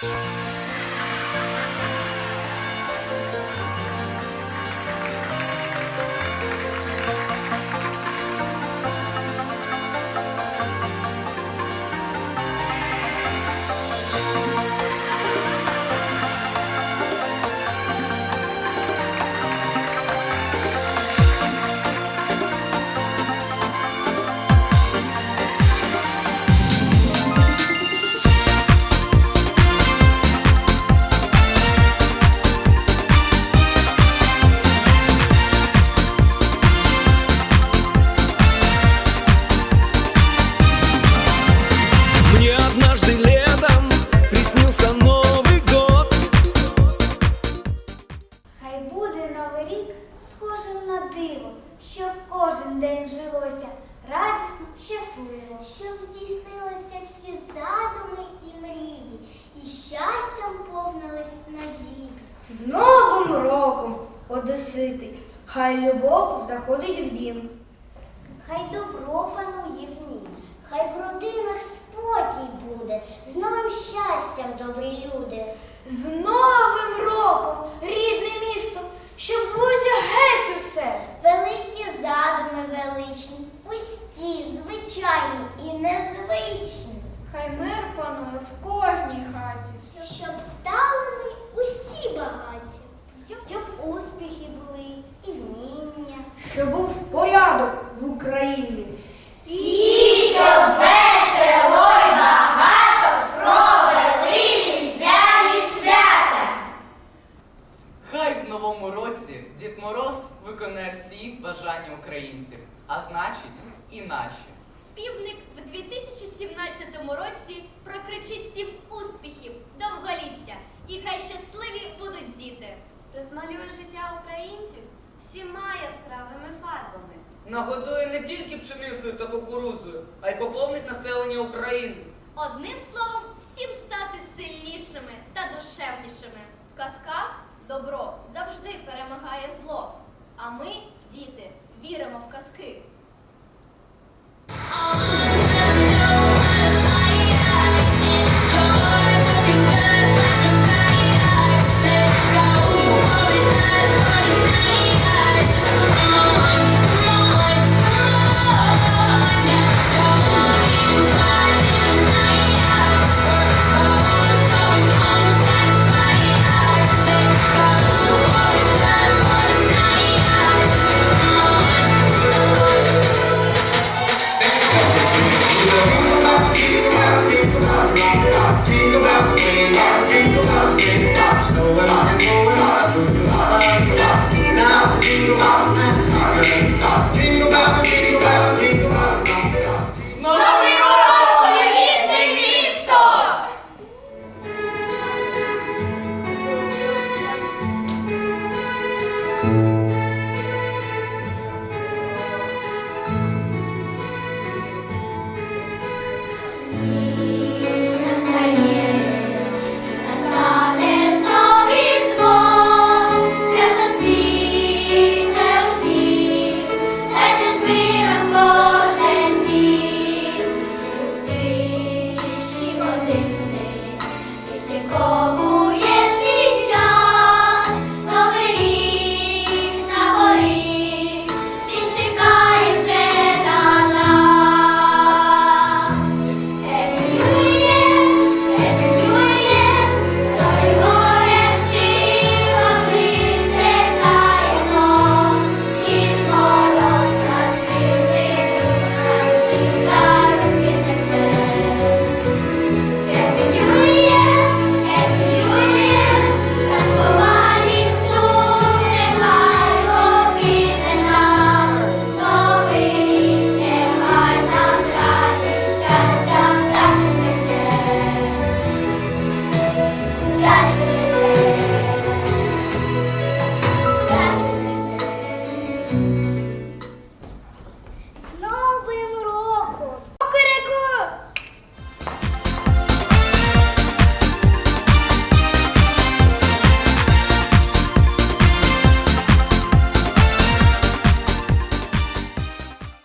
Música жилося радісно, щасливо. Щоб здійснилися всі задуми і мрії, і щастям повнились надії. З Новим роком, Одесити, хай любов заходить в дім. Хай добро панує в ній, хай в родинах спокій буде, з новим щастям, добрі люди. Звичайні і незвичні. Хай мир панує в кожній хаті. Щоб стали ми усі багаті, щоб успіхи були і вміння. Щоб був порядок в Україні. І щоб весело й багато провели різдвяні свята. Хай в новому році Дід Мороз виконає всі бажання українців, а значить і наші. Півник в 2017 році прокричить всім успіхів, довголіття, і хай щасливі будуть діти. Розмалює життя українців всіма яскравими фарбами. Нагодує не тільки пшеницею та кукурузою, а й поповнить населення України. Одним словом, всім стати сильнішими та душевнішими. В казках добро завжди перемагає зло. А ми, діти, віримо в казки. А